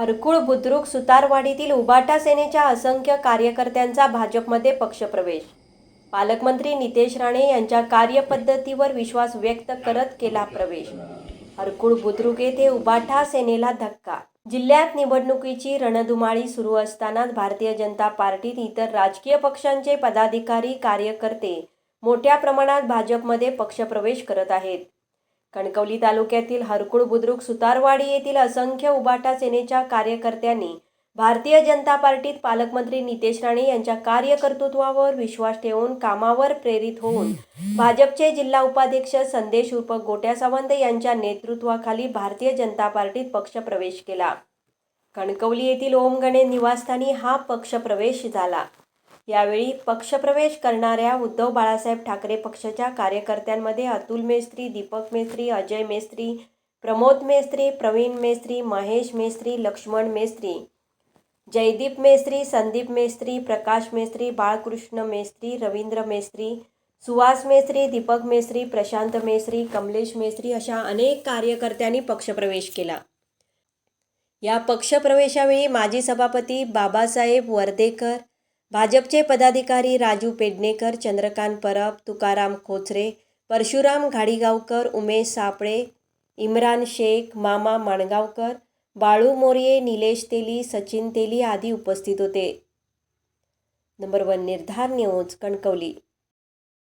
हरकुळ बुद्रुक सुतारवाडीतील उबाटा सेनेच्या असंख्य कार्यकर्त्यांचा भाजपमध्ये पक्षप्रवेश. पालकमंत्री नितेश राणे यांच्या कार्यपद्धतीवर विश्वास व्यक्त करत केला प्रवेश. हरकुळ बुद्रुक येथे उबाटा सेनेला धक्का. जिल्ह्यात निवडणुकीची रणधुमाळी सुरू असतानाच भारतीय जनता पार्टीत इतर राजकीय पक्षांचे पदाधिकारी कार्यकर्ते मोठ्या प्रमाणात भाजपमध्ये पक्षप्रवेश करत आहेत. कणकवली तालुक्यातील हरकुळ बुद्रुक सुतारवाडी येथील असंख्य उबाटा सेनेच्या कार्यकर्त्यांनी भारतीय जनता पार्टीत पालकमंत्री नितेश राणे यांच्या कार्यकर्तृत्वावर विश्वास ठेवून कामावर प्रेरित होऊन भाजपचे जिल्हा उपाध्यक्ष संदेश उर्फ गोट्या सावंत यांच्या नेतृत्वाखाली भारतीय जनता पार्टीत पक्षप्रवेश केला. कणकवली येथील ओम गणेश निवासस्थानी हा पक्षप्रवेश झाला. यावेळी पक्षप्रवेश करणाऱ्या उद्धव बाळासाहेब ठाकरे पक्षाच्या कार्यकर्त्यांमध्ये अतुल मेस्त्री दीपक मेस्त्री अजय मेस्त्री प्रमोद मेस्त्री प्रवीण मेस्त्री महेश मेस्त्री लक्ष्मण मेस्त्री जयदीप मेस्त्री संदीप मेस्त्री प्रकाश मेस्त्री बाळकृष्ण मेस्त्री रवींद्र मेस्त्री सुहास मेस्त्री दीपक मेस्त्री प्रशांत मेस्त्री कमलेश मेस्त्री अशा अनेक कार्यकर्त्यांनी पक्षप्रवेश केला. या पक्षप्रवेशावेळी माजी सभापती बाबासाहेब वर्देकर भाजपचे पदाधिकारी राजू पेडणेकर चंद्रकांत परब तुकाराम खोचरे परशुराम घाडीगावकर उमेश सापळे इम्रान शेख मामा माणगावकर बाळू मोरये निलेश तेली सचिन तेली आदी उपस्थित होते. Number one Nirdhar news Kankavli.